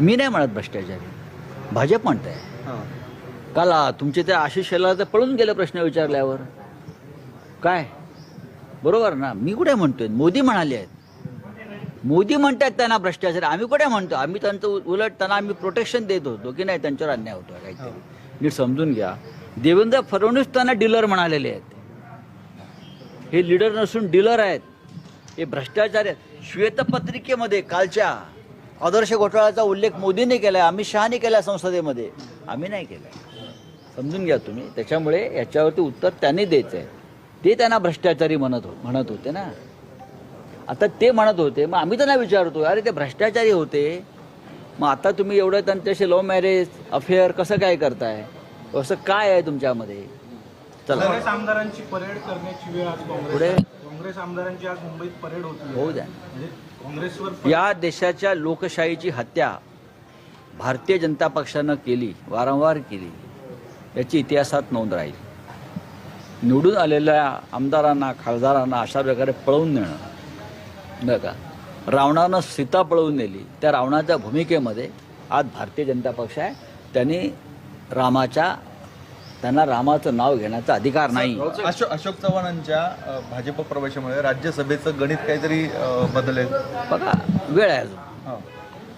मी नाही म्हणत भ्रष्टाचारी. भाजप म्हणत आहे हां. काल तुमचे ते आशिष शेलार तर पळून गेले प्रश्न विचारल्यावर. काय? बरोबर ना? मी कुठे म्हणतोय? मोदी म्हणाले आहेत. मोदी म्हणतात त्यांना भ्रष्टाचार. आम्ही कुठे म्हणतो? आम्ही त्यांचं उलट त्यांना आम्ही प्रोटेक्शन देत होतो की नाही? त्यांच्यावर अन्याय होतो काहीतरी. नीट समजून घ्या. देवेंद्र फडणवीस त्यांना डीलर म्हणालेले आहेत. हे लीडर नसून डीलर आहेत. हे भ्रष्टाचार आहेत. श्वेतपत्रिकेमध्ये कालच्या आदर्श घोटाळ्याचा उल्लेख मोदीने केला आहे अमित शहाने केला संसदेमध्ये. आम्ही नाही केला समजून घ्या तुम्ही. त्याच्यामुळे याच्यावरती उत्तर त्यांनी द्यायचं आहे ते त्यांना भ्रष्टाचारी म्हणत हो म्हणत होते ना. आता ते म्हणत होते मग आम्ही त्यांना विचारतो अरे ते भ्रष्टाचारी होते. मग आता तुम्ही एवढं त्यांच्याशी लव्ह मॅरेज अफेअर कसं काय करताय? असं काय आहे तुमच्यामध्ये? काँग्रेस आमदारांची परेड करण्याची वेळ आज काँग्रेस आमदारांची आज मुंबईत परेड होती होऊ द्या. म्हणजे काँग्रेसवर या देशाच्या लोकशाहीची हत्या भारतीय जनता पक्षानं केली वारंवार केली याची इतिहासात नोंद राहील. निवडून आलेल्या आमदारांना खासदारांना अशा प्रकारे पळवून नेणं. बरं का रावणानं सीता पळवून नेली. त्या रावणाच्या भूमिकेमध्ये आज भारतीय जनता पक्ष आहे. त्यांनी रामाच्या त्यांना रामाचं नाव घेण्याचा अधिकार नाही. अशोक अशोक चव्हाणांच्या भाजप प्रवेशामुळे राज्यसभेचं गणित काहीतरी बदलेल. बघा वेळ आहे अजून.